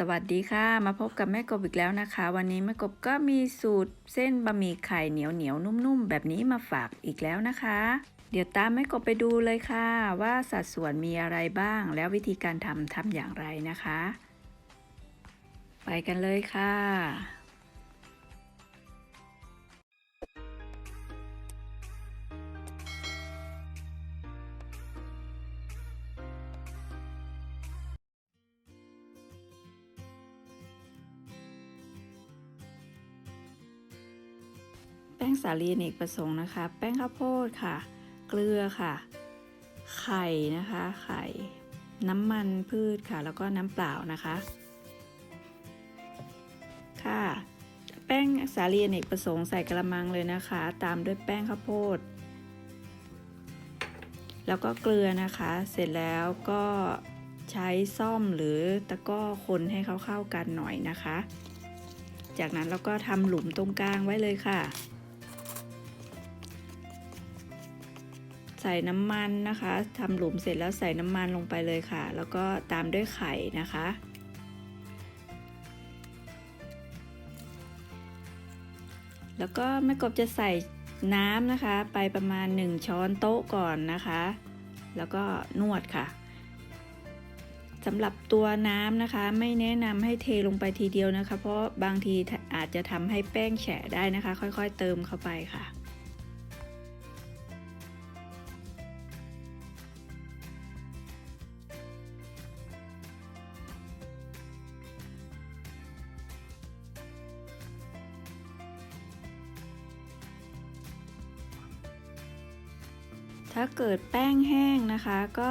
สวัสดีค่ะ มาพบกับแม่กบอีกแล้วนะคะ วันนี้แม่กบก็มีสูตรเส้นบะหมี่ไข่เหนียวเหนียวนุ่มๆ แบบนี้มาฝากอีกแล้วนะคะ เดี๋ยวตามแม่กบไปดูเลยค่ะ ว่าสัดส่วนมีอะไรบ้าง แล้ววิธีการทำทำอย่างไรนะคะ ไปกันเลยค่ะ แป้งสาลีเนกประสงค์นะคะ แป้งข้าวโพดค่ะ เกลือค่ะ ไข่นะคะ ไข่ น้ำมันพืชค่ะ แล้วก็น้ำเปล่านะคะ ค่ะ แป้งสาลีเนกประสงค์ใส่กระมังเลยนะคะ ตามด้วยแป้งข้าวโพด แล้วก็เกลือนะคะ เสร็จแล้วก็ใช้ซ่อมหรือตะก้อคนให้เขาเข้ากันหน่อยนะคะ จากนั้นเราก็ทำหลุมตรงกลางไว้เลยค่ะ ส่น้ำมันนะคะทำหลุมเสร็จแล้วใส่น้ำมันลงไปเลยค่ะ แล้วก็ตามด้วยไข่นะคะ แล้วก็แม่กบจะใส่น้ำนะคะ ไปประมาณ 1 ช้อนโต๊ะก่อนนะคะ แล้วก็นวดค่ะสำหรับตัวน้ำนะคะ ไม่แนะนำให้เทลงไปทีเดียวนะคะ เพราะบางทีอาจจะทำให้แป้งแฉะได้นะคะ ค่อยๆเติมเข้าไปค่ะ ถ้าเกิดแป้งแห้งนะคะ ก็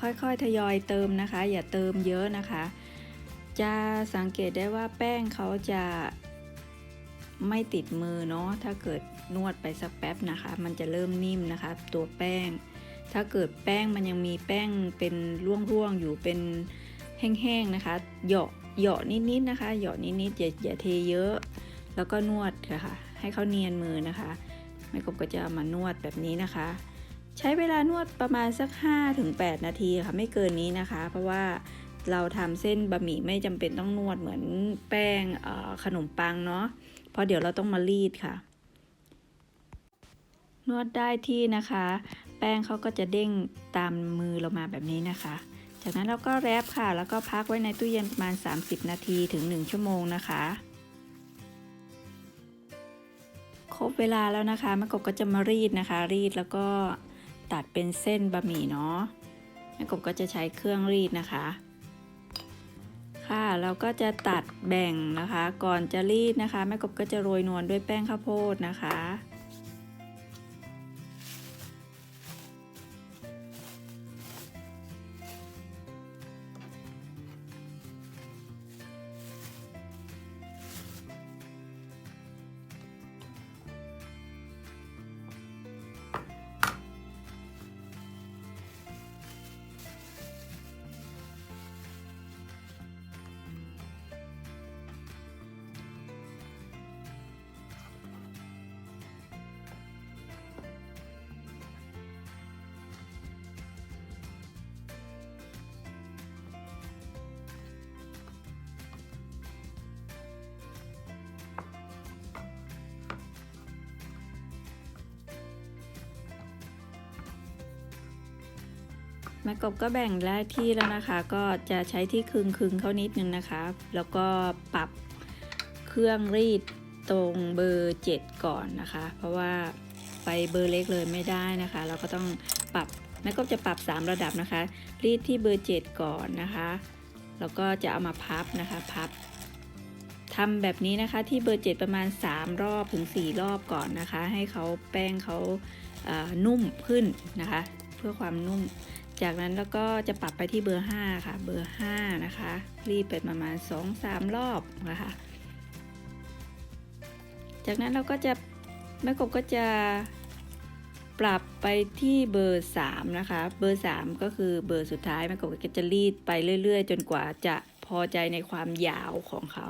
ค่อยๆทยอยเติมนะคะ อย่าเติมเยอะนะคะ จะสังเกตได้ว่าแป้งเขาจะไม่ติดมือเนาะถ้าเกิดนวดไปสักแป๊บนะคะ มันจะเริ่มนิ่มนะคะ ตัวแป้ง ถ้าเกิดแป้งมันยังมีแป้งเป็นร่วงๆอยู่เป็นแห้งๆนะคะเหยาะเหยาะนิดๆนะคะเหยาะนิดๆอย่าอย่าเทเยอะ แล้วก็นวดค่ะให้เขาเนียนมือนะคะแม่กบก็จะมานวดแบบนี้นะคะ ใช้เวลานวดประมาณสัก 5-8 นาทีค่ะไม่เกินนี้นะคะ เพราะว่าเราทำเส้นบะหมี่ไม่จำเป็นต้องนวดเหมือนแป้งขนมปังเนาะเพราะเดี๋ยวเราต้องมารีดค่ะ นวดได้ที่นะคะ แป้งเขาก็จะเด้งตามมือเรามาแบบนี้นะคะ จากนั้นเราก็แรปค่ะ แล้วก็พักไว้ในตู้เย็นประมาณ 30 นาทีถึง 1 ชั่วโมงนะคะครบเวลาแล้วนะคะม่กบก็จะมารีดนะคะ รีดแล้วก็ ตัดเป็นเส้นบะหมี่เนาะแม่กบก็จะใช้เครื่องรีดนะคะ ค่ะเราก็จะตัดแบ่งนะคะ ก่อนจะรีดนะคะแม่กบก็จะโรยนวลด้วยแป้งข้าวโพดนะคะ แม่กบก็แบ่งได้ที่แล้วนะคะ ก็จะใช้ที่คึงคึงเขานิดนึงนะคะ แล้วก็ปรับเครื่องรีดตรงเบอร์ 7 ก่อนนะคะ เพราะว่าไปเบอร์เล็กเลยไม่ได้นะคะ เราก็ต้องปรับแม่กบจะปรับ 3 ระดับนะคะ รีดที่เบอร์ 7 ก่อนนะคะ แล้วก็จะเอามาพับนะคะพับทำแบบนี้นะคะที่เบอร์ 7 ประมาณ 3 รอบถึง 4 รอบก่อนนะคะ ให้เขาแป้งเขานุ่มขึ้นนะคะ เพื่อความนุ่ม จากนั้นแล้วก็จะปรับไปที่เบอร์ 5 ค่ะ เบอร์ 5 นะคะ รีบไปประมาณ 2-3 รอบนะคะ จากนั้นเราก็จะแม่กบก็จะปรับไปที่เบอร์ 3 นะคะ เบอร์ 3 ก็คือเบอร์สุดท้ายแม่กบก็จะรีดไปเรื่อย ๆ จนกว่าจะพอใจในความยาวของเขา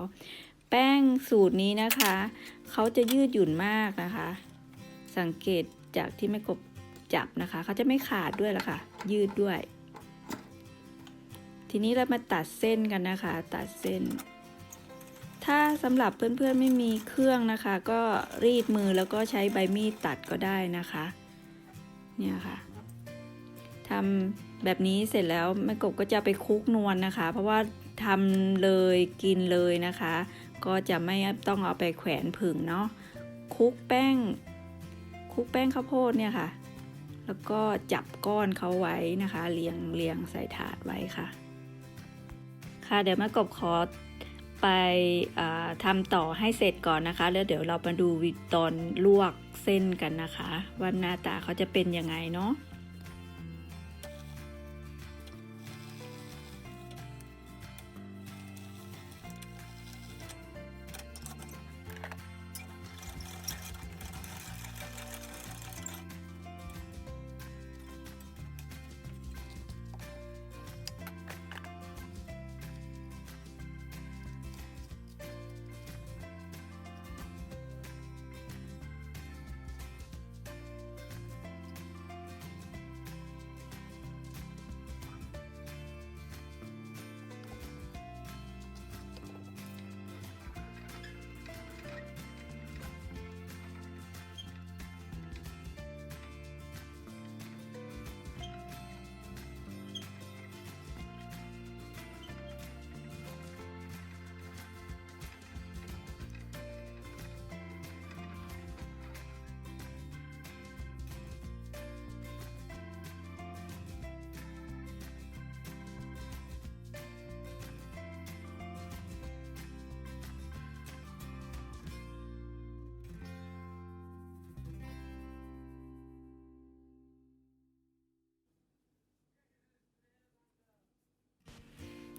แป้งสูตรนี้นะคะ เขาจะยืดหยุ่นมากนะคะ สังเกตจากที่แม่กบ จับนะคะเขาจะไม่ขาดด้วยละค่ะ ยืดด้วย ทีนี้เรามาตัดเส้นกันนะคะ ตัดเส้น ถ้าสำหรับเพื่อนๆไม่มีเครื่องนะคะ ก็รีดมือแล้วก็ใช้ใบมีดตัดก็ได้นะคะ เนี่ยค่ะทำแบบนี้เสร็จแล้วแม่กบก็จะไปคลุกนวลนะคะ เพราะว่าทำเลยกินเลยนะคะ ก็จะไม่ต้องเอาไปแขวนผึ่งเนาะคลุกแป้งคลุกแป้งข้าวโพดเนี่ยค่ะ แล้วก็จับก้อนเขาไว้นะคะ เรียงเรียงใส่ถาดไว้ค่ะ ค่ะเดี๋ยวแม่กบขอไปอ่าทำต่อให้เสร็จก่อนนะคะ แล้วเดี๋ยวเรามาดูวิตอนลวกเส้นกันนะคะ ว่าหน้าตาเขาจะเป็นยังไงเนาะ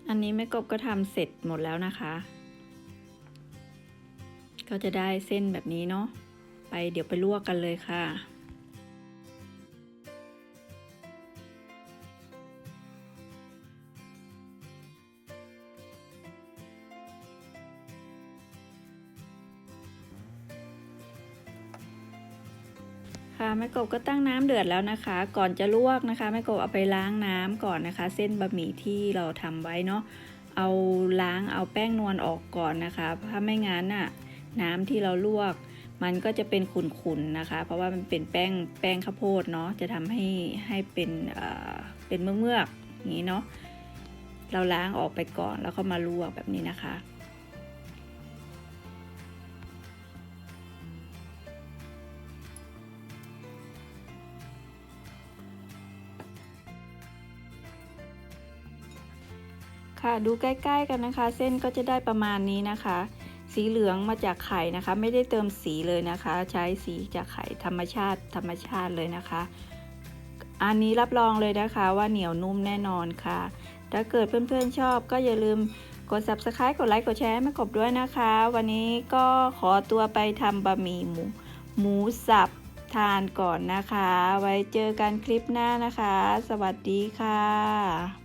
อันนี้แม่กบก็ทำเสร็จหมดแล้วนะคะ ก็จะได้เส้นแบบนี้เนาะไปเดี๋ยวไปลวกกันเลยค่ะ แม่กบก็ตั้งน้ำเดือดแล้วนะคะ ก่อนจะลวกนะคะแม่กบเอาไปล้างน้ำก่อนนะคะ เส้นบะหมี่ที่เราทำไว้เนาะเอาล้างเอาแป้งนวลออกก่อนนะคะถ้าไม่งั้นน่ะน้ำที่เราลวก มันก็จะเป็นขุ่นๆนะคะ เพราะว่ามันเป็นแป้งแป้งข้าวโพดเนาะจะทำให้ให้เป็นเอ่อเป็นเมือกๆอย่างนี้เนาะเราล้างออกไปก่อนแล้วก็มาลวกแบบนี้นะคะ ค่ะ ดูใกล้ๆกันนะคะ เส้นก็จะได้ประมาณนี้นะคะ สีเหลืองมาจากไข่นะคะ ไม่ได้เติมสีเลยนะคะ ใช้สีจากไข่ธรรมชาติ ธรรมชาติเลยนะคะ อันนี้รับรองเลยนะคะว่าเหนียวนุ่มแน่นอนค่ะ ถ้าเกิดเพื่อนๆชอบก็อย่าลืมกด subscribe กดไลค์กดแชร์ให้ม่กบด้วยนะคะ วันนี้ก็ขอตัวไปทำบะหมี่หมู หมูสับทานก่อนนะคะ ไว้เจอกันคลิปหน้านะคะ สวัสดีค่ะ